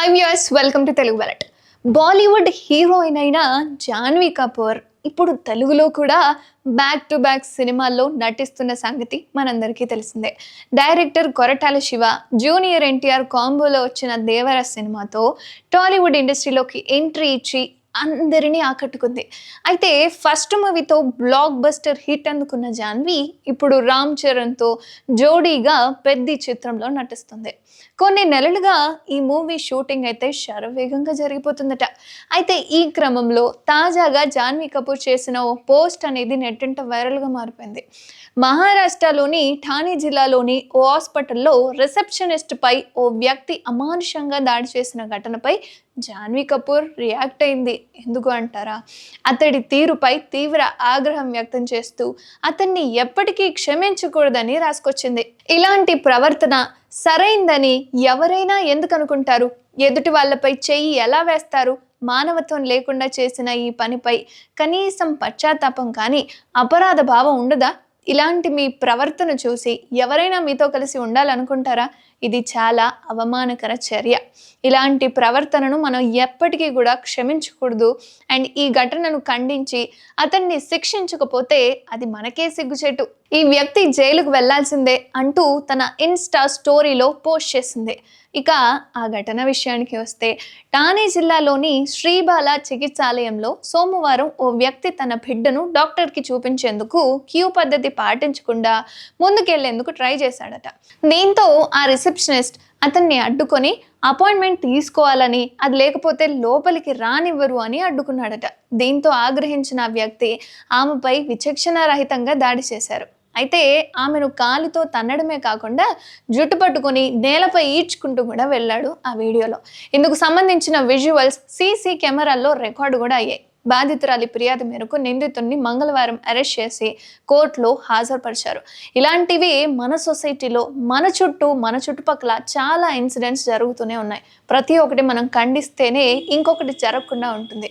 Hi viewers welcome to Telugu వెలట్ Bollywood heroine అయిన జాన్వీ కపూర్ ఇప్పుడు తెలుగులో కూడా బ్యాక్ టు బ్యాక్ సినిమాల్లో నటిస్తున్న సంగతి మనందరికీ తెలిసిందే. డైరెక్టర్ కొరటాల శివ జూనియర్ ఎన్టీఆర్ కాంబోలో వచ్చిన దేవర సినిమాతో టాలీవుడ్ ఇండస్ట్రీలోకి ఎంట్రీ ఇచ్చి అందరినీ ఆకట్టుకుంది. అయితే ఫస్ట్ మూవీతో బ్లాక్ బస్టర్ హిట్ అందుకున్న జాన్వి ఇప్పుడు రామ్ చరణ్తో జోడీగా పెద్ద చిత్రంలో నటిస్తుంది. కొన్ని నెలలుగా ఈ మూవీ షూటింగ్ అయితే శరవేగంగా జరిగిపోతుందట. అయితే ఈ క్రమంలో తాజాగా జాన్వీ కపూర్ చేసిన ఓ పోస్ట్ అనేది నెట్టింట వైరల్గా మారిపోయింది. మహారాష్ట్రలోని ఠానే జిల్లాలోని ఓ హాస్పిటల్లో రిసెప్షనిస్ట్ పై ఓ వ్యక్తి అమానుషంగా దాడి చేసిన ఘటనపై జాన్వీ కపూర్ రియాక్ట్ అయింది. ఎందుకు అంటారా? అతడి తీరుపై తీవ్ర ఆగ్రహం వ్యక్తం చేస్తూ అతన్ని ఎప్పటికీ క్షమించకూడదని రాసుకొచ్చింది. ఇలాంటి ప్రవర్తన సరైందని ఎవరైనా ఎందుకు అనుకుంటారు? ఎదుటి వాళ్ళపై చెయ్యి ఎలా వేస్తారు? మానవత్వం లేకుండా చేసిన ఈ పనిపై కనీసం పశ్చాత్తాపం కానీ అపరాధ భావం ఉండదా? ఇలాంటి మీ ప్రవర్తన చూసి ఎవరైనా మీతో కలిసి ఉండాలనుకుంటారా? ఇది చాలా అవమానకర చర్య. ఇలాంటి ప్రవర్తనను మనం ఎప్పటికీ కూడా క్షమించకూడదు. అండ్ ఈ ఘటనను ఖండించి అతన్ని శిక్షించకపోతే అది మనకే సిగ్గుచేటు. ఈ వ్యక్తి జైలుకు వెళ్ళాల్సిందే అంటూ తన ఇన్స్టా స్టోరీలో పోస్ట్ చేసింది. ఇక ఆ ఘటన విషయానికి వస్తే ఠానే జిల్లాలోని శ్రీబాల చికిత్సాలయంలో సోమవారం ఓ వ్యక్తి తన బిడ్డను డాక్టర్కి చూపించేందుకు క్యూ పద్ధతి పాటించకుండా ముందుకెళ్ళేందుకు ట్రై చేశాడట. దీంతో ఆ రిసెప్షనిస్ట్ అతన్ని అడ్డుకొని అపాయింట్మెంట్ తీసుకోవాలని అది లేకపోతే లోపలికి రానివ్వరు అని అడ్డుకున్నాడట. దీంతో ఆగ్రహించిన వ్యక్తి ఆమెపై విచక్షణారహితంగా దాడి చేశారు. అయితే ఆమెను కాలుతో తన్నడమే కాకుండా జుట్టు పట్టుకొని నేలపై ఈడ్చుకుంటూ కూడా వెళ్ళాడు ఆ వీడియోలో. ఇందుకు సంబంధించిన విజువల్స్ సీసీ కెమెరాల్లో రికార్డు కూడా అయ్యాయి. బాధితురాలి ఫిర్యాదు మేరకు నిందితుడిని మంగళవారం అరెస్ట్ చేసి కోర్టులో హాజరుపరిచారు. ఇలాంటివి మన సొసైటీలో మన చుట్టూ మన చుట్టుపక్కల చాలా ఇన్సిడెంట్స్ జరుగుతూనే ఉన్నాయి. ప్రతి ఒక్కటి మనం ఖండిస్తేనే ఇంకొకటి జరగకుండా ఉంటుంది.